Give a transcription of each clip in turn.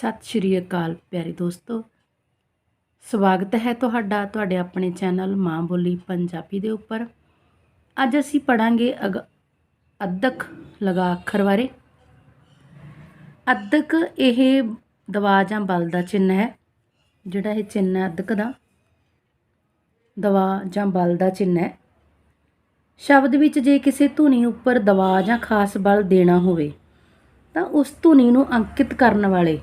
ਸਤਿ ਸ਼੍ਰੀ ਅਕਾਲ ਪਿਆਰੇ ਦੋਸਤੋ। ਸਵਾਗਤ ਹੈ ਤੁਹਾਡਾ, ਤੁਹਾਡੇ ਆਪਣੇ ਚੈਨਲ ਮਾਂ ਬੋਲੀ ਪੰਜਾਬੀ ਦੇ ਉੱਪਰ। ਅੱਜ ਅਸੀਂ ਪੜਾਂਗੇ ਅਦਕ ਲਗਾ ਅੱਖਰ ਬਾਰੇ। ਅਦਕ ਇਹ ਦਵਾ ਜਾਂ ਬਲ ਦਾ ਚਿੰਨ੍ਹ ਹੈ, ਜਿਹੜਾ ਇਹ ਚਿੰਨ੍ਹ ਹੈ ਅਦਕ ਦਾ। ਦਵਾ ਜਾਂ ਬਲ ਦਾ ਚਿੰਨ੍ਹ ਹੈ। ਸ਼ਬਦ ਵਿੱਚ ਜੇ ਕਿਸੇ ਧੁਨੀ ਉੱਪਰ ਦਵਾ ਜਾਂ ਖਾਸ ਬਲ ਦੇਣਾ ਹੋਵੇ, ਤਾਂ ਉਸ ਧੁਨੀ ਨੂੰ ਅੰਕਿਤ ਕਰਨ ਵਾਲੇ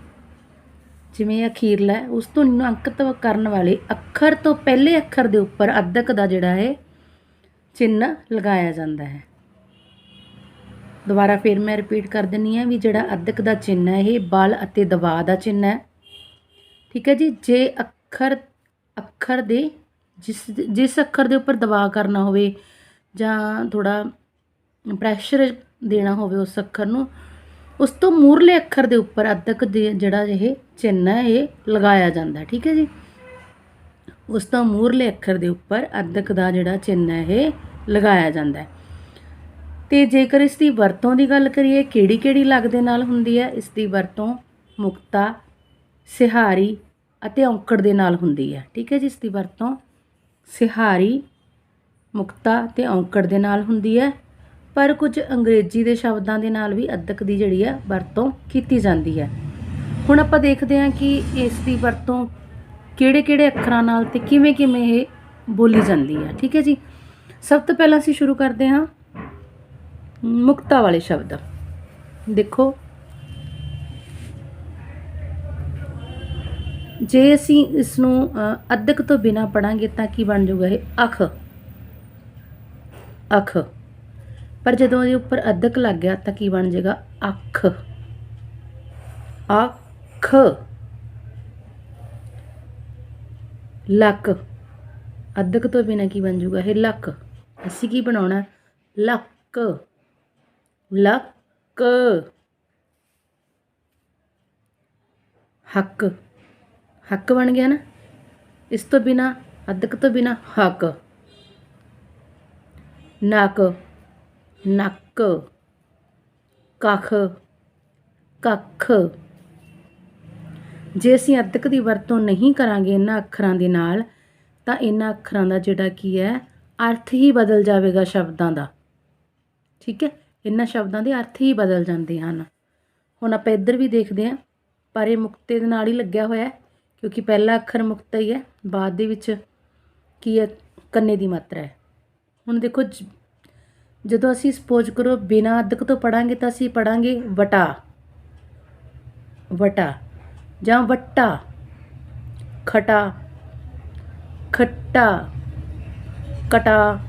ਜਿਵੇਂ ਅਖੀਰਲਾ ਉਸ ਤੋਂ ਅੰਕਿਤ ਕਰਨ ਵਾਲੇ ਅੱਖਰ ਤੋਂ ਪਹਿਲੇ ਅੱਖਰ ਦੇ ਉੱਪਰ ਅਦਕ ਦਾ ਜਿਹੜਾ ਹੈ, ਚਿੰਨ੍ਹ ਲਗਾਇਆ ਜਾਂਦਾ ਹੈ। ਦੁਬਾਰਾ ਫਿਰ ਮੈਂ ਰਿਪੀਟ ਕਰ ਦਿੰਨੀ ਆ ਵੀ ਜਿਹੜਾ ਅਦਕ ਦਾ ਚਿੰਨ੍ਹ ਹੈ, ਇਹ ਬਲ ਅਤੇ ਦਬਾਅ ਦਾ ਚਿੰਨ੍ਹ ਹੈ। ਠੀਕ ਹੈ ਜੀ, ਜੇ ਅੱਖਰ ਅੱਖਰ ਦੇ ਜਿਸ ਜਿਸ ਅੱਖਰ ਦੇ ਉੱਪਰ ਦਬਾਅ ਕਰਨਾ ਹੋਵੇ ਜਾਂ ਥੋੜਾ ਪ੍ਰੈਸ਼ਰ ਦੇਣਾ ਹੋਵੇ ਉਸ ਅੱਖਰ ਨੂੰ ਉਸ ਤੋਂ ਮੂਰਲੇ ਅੱਖਰ ਦੇ ਉੱਪਰ ਅਦਕ ਦੇ ਜਿਹੜਾ ਇਹ ਚਿੰਨ੍ਹ ਹੈ, ਇਹ ਲਗਾਇਆ ਜਾਂਦਾ ਠੀਕ ਹੈ ਜੀ। ਉਸ ਤੋਂ ਮੂਰਲੇ ਅੱਖਰ ਦੇ ਉੱਪਰ ਅਦਕ ਦਾ ਜਿਹੜਾ ਚਿੰਨ੍ਹ ਹੈ, ਇਹ ਲਗਾਇਆ ਜਾਂਦਾ ਹੈ। ਤੇ ਜੇਕਰ ਇਸ ਦੀ ਵਰਤੋਂ ਦੀ ਗੱਲ ਕਰੀਏ, ਕਿਹੜੀ ਕਿਹੜੀ ਲਗ ਦੇ ਨਾਲ ਹੁੰਦੀ ਹੈ? ਇਸ ਦੀ ਵਰਤੋਂ ਮੁਕਤਾ, ਸਿਹਾਰੀ ਅਤੇ ਔਂਕੜ ਦੇ ਨਾਲ ਹੁੰਦੀ ਹੈ, ਠੀਕ ਹੈ ਜੀ। ਇਸ ਦੀ ਵਰਤੋਂ ਸਿਹਾਰੀ, ਮੁਕਤਾ ਤੇ ਔਂਕੜ ਦੇ ਨਾਲ ਹੁੰਦੀ ਹੈ। ਪਰ ਕੁਝ ਅੰਗਰੇਜ਼ੀ ਦੇ ਸ਼ਬਦਾਂ ਦੇ ਨਾਲ ਵੀ ਅਦਕ ਦੀ ਜਿਹੜੀ ਹੈ ਵਰਤੋਂ ਕੀਤੀ ਜਾਂਦੀ ਹੈ। ਹੁਣ ਆਪਾਂ ਦੇਖਦੇ ਹਾਂ ਕਿ ਇਸ ਦੀ ਵਰਤੋਂ ਕਿਹੜੇ-ਕਿਹੜੇ ਅੱਖਰਾਂ ਨਾਲ ਤੇ ਕਿਵੇਂ-ਕਿਵੇਂ ਇਹ ਬੋਲੀ ਜਾਂਦੀ ਹੈ। ਠੀਕ ਹੈ ਜੀ? ਸਭ ਤੋਂ ਪਹਿਲਾਂ ਅਸੀਂ ਸ਼ੁਰੂ ਕਰਦੇ ਹਾਂ ਮੁਕਤਾ ਵਾਲੇ ਸ਼ਬਦ। ਦੇਖੋ। ਜੇ ਅਸੀਂ ਇਸ ਨੂੰ ਅਦਕ ਤੋਂ ਬਿਨਾ ਪੜਾਂਗੇ ਤਾਂ ਕੀ ਬਣ ਜਾਊਗਾ ਇਹ? ਅਖ। ਅਖ। ਪਰ ਜਦੋਂ ਇਹਦੇ ਉੱਪਰ ਅਦਕ ਲੱਗ ਗਿਆ ਤਾਂ ਕੀ ਬਣ ਜਾਏਗਾ? ਅੱਖ। ਅੱਖ। ਲੱਕ। ਅਦਕ ਤੋਂ ਬਿਨਾ ਕੀ ਬਣ ਜਾਊਗਾ? ਇਹ ਲੱਕ। ਅਸੀਂ ਕੀ ਬਣਾਉਣਾ? ਲੱਕ। ਲੱਕ। ਹੱਕ। ਹੱਕ ਬਣ ਗਿਆ ਨਾ? ਇਸ ਤੋਂ ਬਿਨਾ, ਅਦਕ ਤੋਂ ਬਿਨਾ ਹੱਕ। ਨੱਕ। ਨੱਕ, ਕੱਖ ਕੱਖ। ਜੇ ਅਸੀਂ ਅਦਕ ਦੀ ਵਰਤੋਂ ਨਹੀਂ ਕਰਾਂਗੇ ਇਹਨਾਂ ਅੱਖਰਾਂ ਦੇ ਨਾਲ, ਤਾਂ ਇਹਨਾਂ ਅੱਖਰਾਂ ਦਾ ਜਿਹੜਾ ਕੀ ਹੈ, ਅਰਥ ਹੀ ਬਦਲ ਜਾਵੇਗਾ ਸ਼ਬਦਾਂ ਦਾ। ਠੀਕ ਹੈ? ਇਹਨਾਂ ਸ਼ਬਦਾਂ ਦੇ ਅਰਥ ਹੀ ਬਦਲ ਜਾਂਦੇ ਹਨ। ਹੁਣ ਆਪਾਂ ਇੱਧਰ ਵੀ ਦੇਖਦੇ ਹਾਂ, ਪਰ ਇਹ ਮੁਕਤੇ ਦੇ ਨਾਲ ਹੀ ਲੱਗਿਆ ਹੋਇਆ ਕਿਉਂਕਿ ਪਹਿਲਾ ਅੱਖਰ ਮੁਕਤਾ ਹੀ ਹੈ, ਬਾਅਦ ਦੇ ਵਿੱਚ ਕੀ ਹੈ? ਕੰਨੇ ਦੀ ਮਾਤਰਾ ਹੈ। ਹੁਣ ਦੇਖੋ ਜਦੋਂ ਅਸੀਂ ਸਪੋਜ਼ ਕਰੋ ਬਿਨਾ ਅਦਕ ਤੋਂ ਪੜਾਂਗੇ ਤਾਂ ਅਸੀਂ ਪੜਾਂਗੇ ਵਟਾ। ਵਟਾ ਜਾਂ ਵੱਟਾ। ਖਟਾ। ਖੱਟਾ। ਕਟਾ।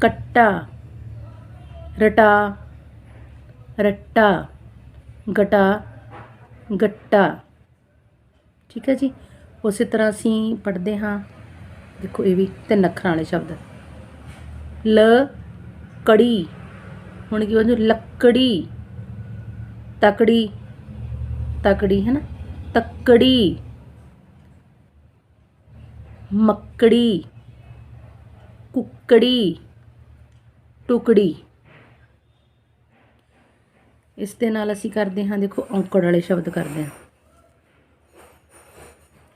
ਕੱਟਾ। ਰਟਾ। ਰੱਟਾ। ਗਟਾ। ਗੱਟਾ। ਠੀਕ ਹੈ ਜੀ? ਉਸੇ ਤਰ੍ਹਾਂ ਅਸੀਂ ਪੜ੍ਹਦੇ ਹਾਂ। ਦੇਖੋ ਇਹ ਵੀ ਤਿੰਨ ਅੱਖਰਾਂ ਵਾਲੇ ਸ਼ਬਦ। ਲ ਕੜੀ ਹੁਣ ਕੀ ਬਣ ਲੱਕੜੀ। ਤਕੜੀ। ਤਕੜੀ ਹੈ ਨਾ? ਤੱਕੜੀ। ਮੱਕੜੀ। ਕੁੱਕੜੀ। ਟੁਕੜੀ। ਇਸ ਦੇ ਨਾਲ ਅਸੀਂ ਕਰਦੇ ਹਾਂ, ਦੇਖੋ, ਔਂਕੜ ਵਾਲੇ ਸ਼ਬਦ ਕਰਦੇ ਹਾਂ।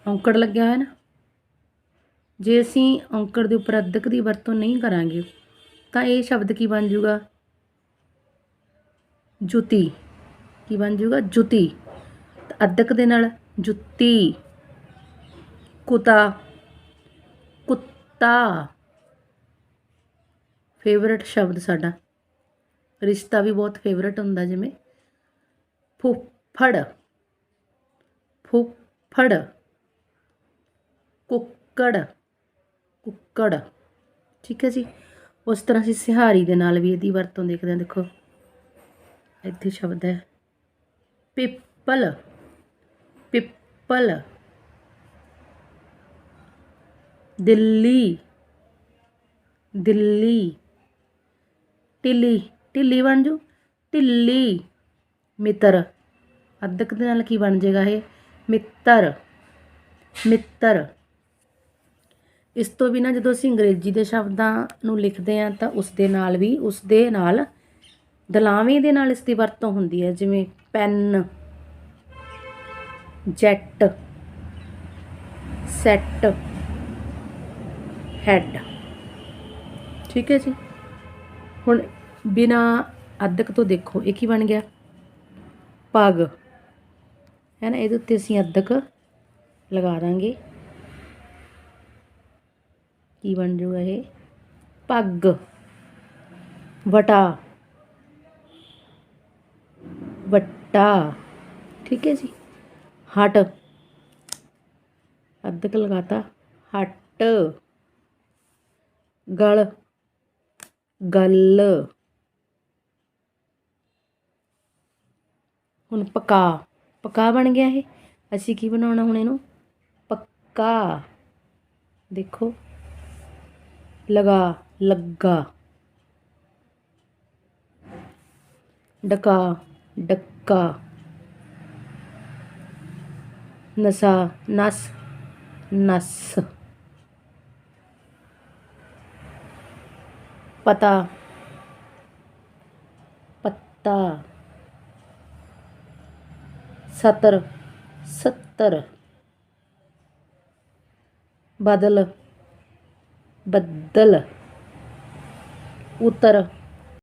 ਔਂਕੜ ਲੱਗਿਆ ਹੋਇਆ ਨਾ? ਜੇ ਅਸੀਂ ਔਂਕੜ ਦੇ ਉੱਪਰ ਅਦਕ ਦੀ ਵਰਤੋਂ ਨਹੀਂ ਕਰਾਂਗੇ ਤਾਂ ਇਹ ਸ਼ਬਦ ਕੀ ਬਣ ਜਾਊਗਾ ਜੁਤੀ। ਕੀ ਬਣ ਜਾਊਗਾ ਜੁਤੀ। ਅਦਕ ਦੇ ਨਾਲ ਜੁੱਤੀ। ਕੁੱਤਾ। ਕੁੱਤਾ। ਫੇਵਰਟ ਸ਼ਬਦ ਸਾਡਾ। ਰਿਸ਼ਤਾ ਵੀ ਬਹੁਤ ਫੇਵਰਟ ਹੁੰਦਾ ਜਿਵੇਂ ਫੁੱਫੜ। ਫੁੱਫੜ। ਕੁੱਕੜ। ਕੁੱਕੜ। ਠੀਕ ਹੈ ਜੀ? ਉਸ ਤਰ੍ਹਾਂ ਅਸੀਂ ਸਿਹਾਰੀ ਦੇ ਨਾਲ ਵੀ ਇਹਦੀ ਵਰਤੋਂ ਦੇਖਦੇ ਹਾਂ। ਦੇਖੋ, ਇੱਥੇ ਸ਼ਬਦ ਹੈ। ਪਿੱਪਲ ਪਿੱਪਲ। ਦਿੱਲੀ ਦਿੱਲੀ। ਢਿੱਲੀ ਢਿੱਲੀ ਬਣ ਜੂ ਢਿੱਲੀ, ਮਿੱਤਰ। ਅਦਕ ਦੇ ਨਾਲ ਕੀ ਬਣ ਜਾਏਗਾ ਇਹ? ਮਿੱਤਰ ਮਿੱਤਰ। ਇਸ ਤੋਂ ਬਿਨਾ ਜਦੋਂ ਅਸੀਂ ਅੰਗਰੇਜ਼ੀ ਦੇ ਸ਼ਬਦਾਂ ਨੂੰ ਲਿਖਦੇ ਹਾਂ ਤਾਂ ਉਸ ਦੇ ਨਾਲ ਵੀ, ਉਸ ਦੇ ਨਾਲ ਦਲਾਵੇਂ ਦੇ ਨਾਲ ਇਸ ਦੀ ਵਰਤੋਂ ਹੁੰਦੀ ਹੈ, ਜਿਵੇਂ ਪੈਨ, ਜੈਟ, ਸੈਟ, ਹੈਡ। ਠੀਕ ਹੈ ਜੀ? ਹੁਣ ਬਿਨਾ ਅੱਧਕ ਤੋਂ ਦੇਖੋ, ਇਹ ਕੀ ਬਣ ਗਿਆ? ਪੱਗ ਹੈ ਨਾ, ਇਹਦੇ ਉੱਤੇ ਅਸੀਂ ਅੱਧਕ ਲਗਾ ਦਾਂਗੇ। ਕੀ ਬਣ ਜਾਊਗਾ ਇਹ? ਪੱਗ। ਵਟਾ। ਵਟਾ। ਠੀਕ ਹੈ ਜੀ। ਹਟ। ਅੱਧਕ ਲਗਾਤਾ। ਹਟ। ਗਲ। ਗੱਲ। ਹੁਣ ਪਕਾ। ਪਕਾ ਬਣ ਗਿਆ ਇਹ। ਅਸੀਂ ਕੀ ਬਣਾਉਣਾ ਹੁਣ ਇਹਨੂੰ? ਪੱਕਾ। ਦੇਖੋ। लगा लगा डका डक्का। नसा नस नस। पता पत्ता। सतर सत्तर। बादल ਬੱਦਲ ਉਤਰ